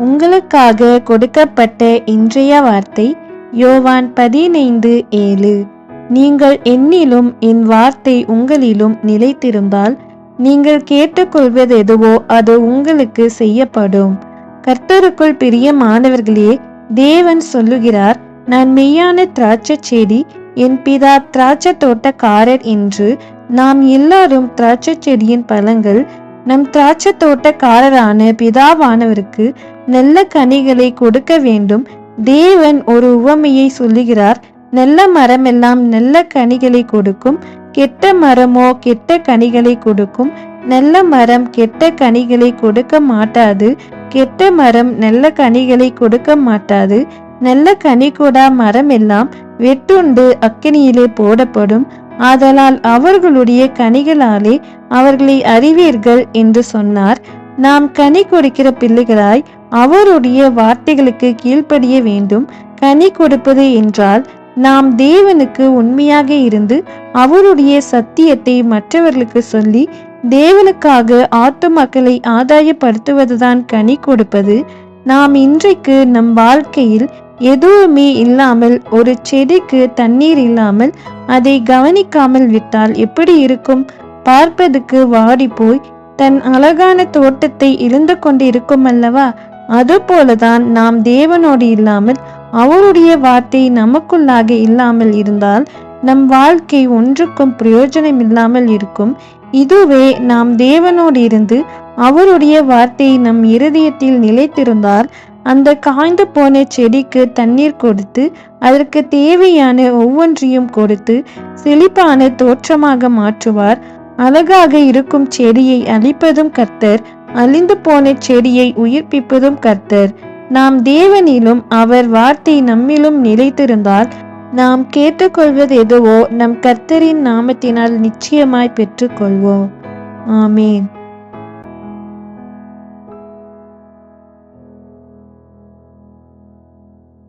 உங்களுக்காக கொடுக்கப்பட்ட இன்றைய வார்த்தை யோவான் பதினைந்து ஏழு. நீங்கள் என்னிலும் என் வார்த்தை உங்களிலும் நிலைத்திருந்தால் நீங்கள் கேட்டுக்கொள்வது எதுவோ அது உங்களுக்கு செய்யப்படும். கர்த்தருக்குள் பிரிய மாணவர்களே தேவன் சொல்லுகிறார் நான் மெய்யான திராட்சை செடி என் பிதா திராட்சை தோட்டக்காரர் என்று நாம் எல்லாரும் திராட்சை செடியின் பழங்கள் நம் திராட்சை தோட்டக்காரரான பிதாவானவருக்கு நல்ல கனிகளை கொடுக்க வேண்டும். தேவன் ஒரு உவமையை சொல்லுகிறார். நல்ல மரமெல்லாம் நல்ல கனிகளை கொடுக்கும். கெட்ட மரமோ கெட்ட கனிகளை கொடுக்கும். நல்ல மரம் கெட்ட கனிகளை கொடுக்க மாட்டாது. கெட்ட மரம் நல்ல கனிகளை கொடுக்க மாட்டாது. நல்ல கனி கூட மரம் எல்லாம் வெட்டுண்டு அக்கினியிலே போடப்படும். ஆதலால் அவர்களுடைய கனிகளாலே அவர்களை அறிவீர்கள் என்று சொன்னார். நாம் கனி கொடுக்கிற பிள்ளைகளாய் அவருடைய வார்த்தைகளுக்கு கீழ்ப்படிய வேண்டும். கனி கொடுப்பது என்றால் நாம் தேவனுக்கு உண்மையாக இருந்து அவருடைய சத்தியத்தை மற்றவர்களுக்கு சொல்லி தேவனுக்காக ஆத்துமக்களை ஆதாயப்படுத்துவதுதான் கனி கொடுப்பது. நாம் இன்றைக்கு நம் வாழ்க்கையில் எதுவுமே இல்லாமல் ஒரு செடிக்கு தண்ணீர் இல்லாமல் அதை கவனிக்காமல் விட்டால் எப்படி இருக்கும்? பார்ப்பதுக்கு வாடி போய் தன் அழகான தோட்டத்தை இழந்து கொண்டு இருக்கும் அல்லவா? அதுபோலதான் நாம் தேவனோடு இல்லாமல் அவருடைய வார்த்தை நமக்குள்ளாக இல்லாமல் இருந்தால் நம் வாழ்க்கை ஒன்றுக்கும் பிரயோஜனம் இல்லாமல் இருக்கும். இதுவே நாம் தேவனோடு இருந்து அவருடைய வார்த்தை நம் இருதயத்தில் நிலைத்திருந்தால் அந்த காய்ந்து போன செடிக்கு தண்ணீர் கொடுத்து அதற்கு தேவையான ஒவ்வொன்றையும் கொடுத்து செழிப்பான தோற்றமாக மாற்றுவார். அழகாக இருக்கும் செடியை அழிப்பதும் கர்த்தர் அழிந்து போன செடியை உயிர்ப்பிப்பதும் கர்த்தர். நாம் தேவனிலும் அவர் வார்த்தை நம்மிலும் நிலைத்திருந்தால் நாம் கேட்டுக்கொள்வது எதுவோ நம் கர்த்தரின் நாமத்தினால் நிச்சயமாய் பெற்றுக்கொள்வோம். ஆமேன்.